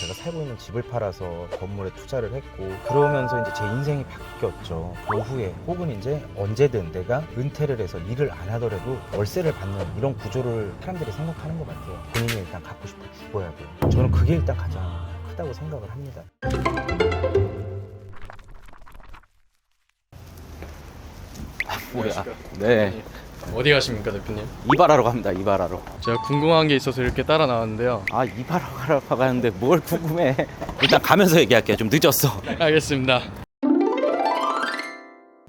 제가 살고 있는 집을 팔아서 건물에 투자를 했고 그러면서 이제 제 인생이 바뀌었죠. 노후에 혹은 이제 언제든 내가 은퇴를 해서 일을 안 하더라도 월세를 받는 이런 구조를 사람들이 생각하는 것 같아요. 본인이 일단 갖고 싶어 죽어야 돼요. 저는 그게 일단 가장 크다고 생각을 합니다. 뭐야? 네. 어디 가십니까 대표님? 이발하러 갑니다. 이발하러. 제가 궁금한 게 있어서 이렇게 따라 나왔는데요. 아 이발하러 가는데 뭘 궁금해? 일단 가면서 얘기할게요. 좀 늦었어. 알겠습니다.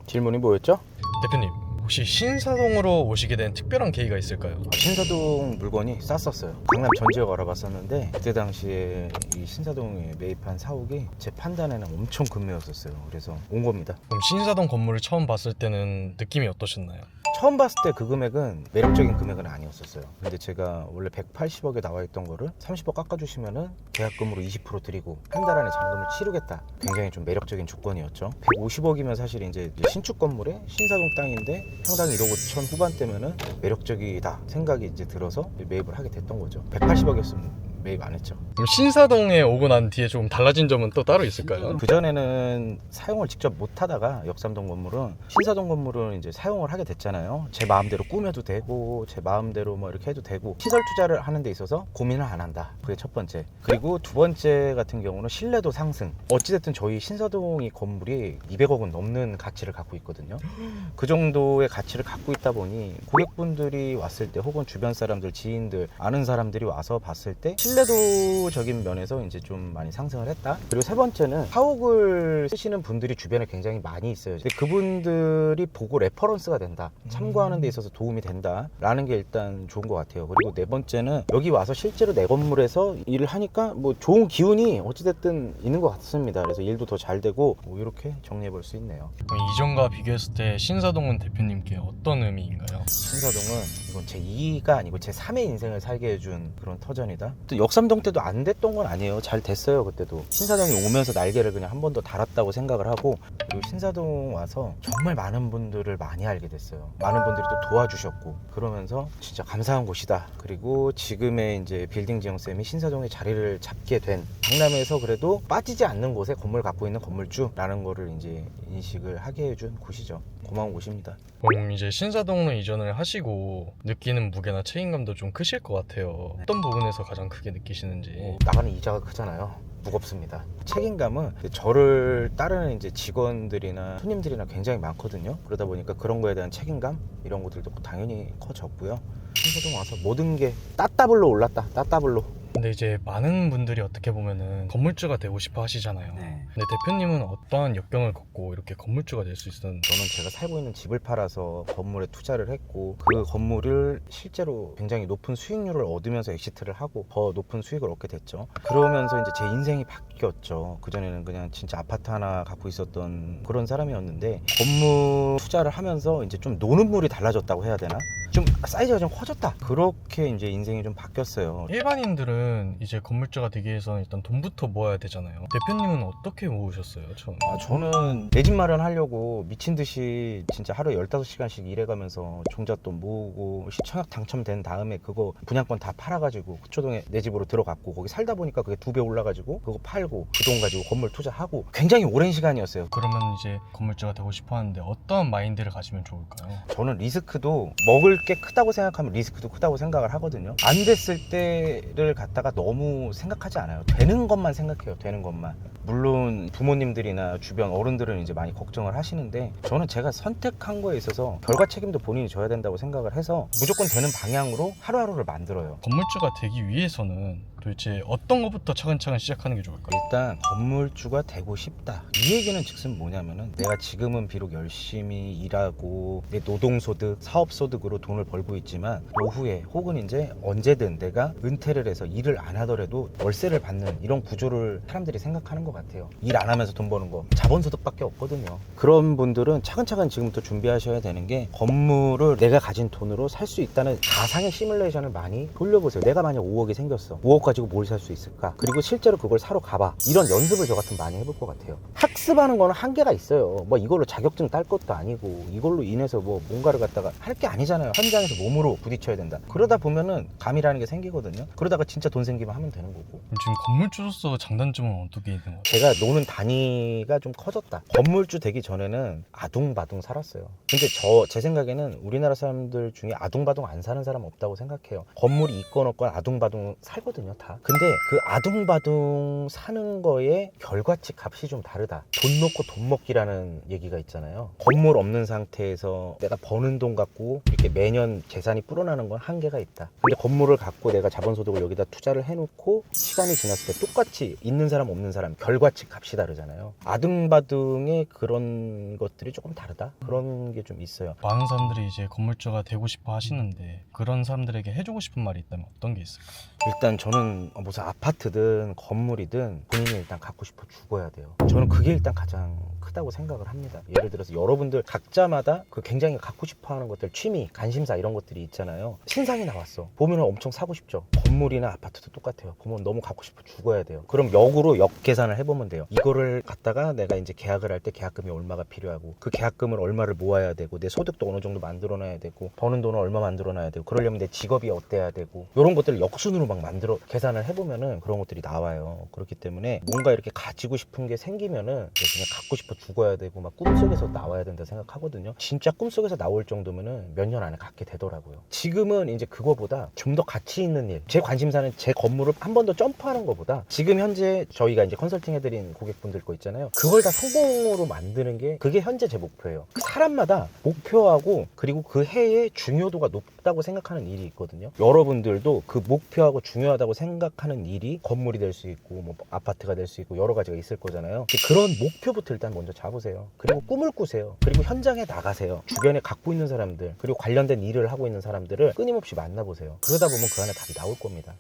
질문이 뭐였죠? 대표님 혹시 신사동으로 오시게 된 특별한 계기가 있을까요? 신사동 물건이 쌌었어요. 강남 전 지역 알아봤었는데 그때 당시에 이 신사동에 매입한 사옥이 제 판단에는 엄청 금매였었어요. 그래서 온 겁니다. 그럼 신사동 건물을 처음 봤을 때는 느낌이 어떠셨나요? 처음 봤을 때 그 금액은 매력적인 금액은 아니었었어요. 근데 제가 원래 180억에 나와 있던 거를 30억 깎아주시면은 계약금으로 20% 드리고 한 달 안에 잔금을 치르겠다. 굉장히 좀 매력적인 조건이었죠. 150억이면 사실 이제 신축 건물에 신사동 땅인데 평당 1억 5천 후반대면은 매력적이다 생각이 이제 들어서 매입을 하게 됐던 거죠. 180억이었으면 매입 안 했죠. 그럼 신사동에 오고 난 뒤에 조금 달라진 점은 또 따로 있을까요? 그 전에는 사용을 직접 못 하다가 역삼동 건물은 신사동 건물은 이제 사용을 하게 됐잖아요. 제 마음대로 꾸며도 되고 제 마음대로 뭐 이렇게 해도 되고 시설 투자를 하는 데 있어서 고민을 안 한다. 그게 첫 번째. 그리고 두 번째 같은 경우는 신뢰도 상승. 어찌됐든 저희 신사동이 건물이 200억은 넘는 가치를 갖고 있거든요. 그 정도의 가치를 갖고 있다 보니 고객분들이 왔을 때 혹은 주변 사람들, 지인들, 아는 사람들이 와서 봤을 때 신뢰 도적인 면에서 이제 좀 많이 상승을 했다. 그리고 세 번째는 사옥을 쓰시는 분들이 주변에 굉장히 많이 있어요. 근데 그분들이 보고 레퍼런스가 된다. 참고하는 데 있어서 도움이 된다라는 게 일단 좋은 것 같아요. 그리고 네 번째는 여기 와서 실제로 내 건물에서 일을 하니까 뭐 좋은 기운이 어찌됐든 있는 것 같습니다. 그래서 일도 더 잘 되고 뭐 이렇게 정리해 볼 수 있네요. 그럼 이전과 비교했을 때 신사동은 대표님께 어떤 의미인가요? 신사동은 이건 제 2가 아니고 제 3의 인생을 살게 해준 그런 터전이다. 또 역삼동 때도 안 됐던 건 아니에요. 잘 됐어요 그때도. 신사동이 오면서 날개를 그냥 한 번 더 달았다고 생각을 하고 그리고 신사동 와서 정말 많은 분들을 많이 알게 됐어요. 많은 분들이 또 도와주셨고 그러면서 진짜 감사한 곳이다. 그리고 지금의 이제 빌딩 지형 쌤이 신사동에 자리를 잡게 된 강남에서 그래도 빠지지 않는 곳에 건물 갖고 있는 건물주라는 거를 이제 인식을 하게 해준 곳이죠. 고마운 곳입니다. 그럼 이제 신사동으로 이전을 하시고 느끼는 무게나 책임감도 좀 크실 것 같아요. 어떤 부분에서 가장 크게 느끼시는지. 나가는 이자가 크잖아요. 무겁습니다. 책임감은 저를 따르는 이제 직원들이나 손님들이나 굉장히 많거든요. 그러다 보니까 그런 거에 대한 책임감 이런 것들도 당연히 커졌고요. 신사동 와서 모든 게 따따블로 올랐다. 따따블로. 근데 이제 많은 분들이 어떻게 보면은 건물주가 되고 싶어 하시잖아요. 네. 근데 대표님은 어떠한 역경을 겪고 이렇게 건물주가 될 수 있었는지. 저는 제가 살고 있는 집을 팔아서 건물에 투자를 했고 그 건물을 실제로 굉장히 높은 수익률을 얻으면서 엑시트를 하고 더 높은 수익을 얻게 됐죠. 그러면서 이제 제 인생이 바뀌었죠. 그전에는 그냥 진짜 아파트 하나 갖고 있었던 그런 사람이었는데 건물 투자를 하면서 이제 좀 노는 물이 달라졌다고 해야 되나? 좀 사이즈가 좀 커졌다. 그렇게 이제 인생이 좀 바뀌었어요. 일반인들은 이제 건물주가 되기 위해서는 일단 돈부터 모아야 되잖아요. 대표님은 어떻게 모으셨어요? 처음. 아, 저는 내 집 마련하려고 미친 듯이 진짜 하루에 15시간씩 일해가면서 종잣돈 모으고 시청약 당첨된 다음에 그거 분양권 다 팔아가지고 구초동에 내 집으로 들어갔고 거기 살다 보니까 그게 두 배 올라가지고 그거 팔고 그 돈 가지고 건물 투자하고 굉장히 오랜 시간이었어요. 그러면 이제 건물주가 되고 싶어 하는데 어떤 마인드를 가지면 좋을까요? 저는 리스크도 먹을 게 크다고 생각하면 리스크도 크다고 생각을 하거든요. 안 됐을 때를 갖다가 너무 생각하지 않아요. 되는 것만 생각해요. 되는 것만. 물론 부모님들이나 주변 어른들은 이제 많이 걱정을 하시는데 저는 제가 선택한 거에 있어서 결과 책임도 본인이 져야 된다고 생각을 해서 무조건 되는 방향으로 하루하루를 만들어요. 건물주가 되기 위해서는 도대체 어떤 것부터 차근차근 시작하는 게 좋을까요? 일단 건물주가 되고 싶다. 이 얘기는 즉슨 뭐냐면은 내가 지금은 비록 열심히 일하고 내 노동소득, 사업소득으로 돈을 벌고 있지만 노후에 혹은 이제 언제든 내가 은퇴를 해서 일을 안 하더라도 월세를 받는 이런 구조를 사람들이 생각하는 것 같아요. 일 안 하면서 돈 버는 거 자본소득밖에 없거든요. 그런 분들은 차근차근 지금부터 준비하셔야 되는 게 건물을 내가 가진 돈으로 살 수 있다는 가상의 시뮬레이션을 많이 돌려보세요. 내가 만약 5억이 생겼어. 5억 가지고 뭘 살 수 있을까? 그리고 실제로 그걸 사러 가봐. 이런 연습을 저 같으면 많이 해볼 것 같아요. 학습하는 거는 한계가 있어요. 뭐 이걸로 자격증 딸 것도 아니고 이걸로 인해서 뭐 뭔가를 갖다가 할 게 아니잖아요. 현장에서 몸으로 부딪혀야 된다. 그러다 보면은 감이라는 게 생기거든요. 그러다가 진짜 돈 생기면 하면 되는 거고. 지금 건물주로서 장단점은 어떻게 있는 거죠? 제가 노는 단위가 좀 커졌다. 건물주 되기 전에는 아둥바둥 살았어요. 근데 저 제 생각에는 우리나라 사람들 중에 아둥바둥 안 사는 사람 없다고 생각해요. 건물이 있건 없건 아둥바둥 살거든요, 다. 근데 그 아둥바둥 사는 거에 결과치 값이 좀 다르다. 돈 놓고 돈 먹기라는 얘기가 있잖아요. 건물 없는 상태에서 내가 버는 돈 갖고 이렇게 매년 재산이 불어나는 건 한계가 있다. 근데 건물을 갖고 내가 자본소득을 여기다 투자를 해놓고 시간이 지났을 때 똑같이 있는 사람 없는 사람 결과치 값이 다르잖아요. 아둥바둥의 그런 것들이 조금 다르다. 그런 게 좀 있어요. 많은 사람들이 이제 건물주가 되고 싶어 하시는데 그런 사람들에게 해주고 싶은 말이 있다면 어떤 게 있을까요? 일단 저는 무슨 아파트든 건물이든 본인이 일단 갖고 싶어 죽어야 돼요. 저는 그게 일단 가장 크다고 생각을 합니다. 예를 들어서 여러분들 각자마다 그 굉장히 갖고 싶어 하는 것들, 취미, 관심사 이런 것들이 있잖아요. 신상이 나왔어. 보면 엄청 사고 싶죠. 건물이나 아파트도 똑같아요. 보면 너무 갖고 싶어 죽어야 돼요. 그럼 역으로 역 계산을 해보면 돼요. 이거를 갖다가 내가 이제 계약을 할 때 계약금이 얼마가 필요하고 그 계약금을 얼마를 모아야 되고 내 소득도 어느 정도 만들어놔야 되고 버는 돈을 얼마 만들어놔야 되고 그러려면 내 직업이 어때야 되고 이런 것들을 역순으로 막 만들어 계산을 해보면은 그런 것들이 나와요. 그렇기 때문에 뭔가 이렇게 가지고 싶은 게 생기면은 그냥 갖고 싶어 죽 어야 되고 막 꿈속에서 나와야 된다 생각하거든요. 진짜 꿈속에서 나올 정도면은 몇 년 안에 갖게 되더라고요. 지금은 이제 그거보다 좀 더 가치 있는 일. 제 관심사는 제 건물을 한 번 더 점프하는 것보다 지금 현재 저희가 이제 컨설팅 해드린 고객분들 거 있잖아요. 그걸 다 성공으로 만드는 게 그게 현재 제 목표예요. 그 사람마다 목표하고 그리고 그 해의 중요도가 높 다고 생각하는 일이 있거든요. 여러분들도 그 목표하고 중요하다고 생각하는 일이 건물이 될 수 있고 뭐 아파트가 될 수 있고 여러 가지가 있을 거잖아요. 그런 목표부터 일단 먼저 잡으세요. 그리고 꿈을 꾸세요. 그리고 현장에 나가세요. 주변에 갖고 있는 사람들 그리고 관련된 일을 하고 있는 사람들을 끊임없이 만나보세요. 그러다 보면 그 안에 답이 나올 겁니다.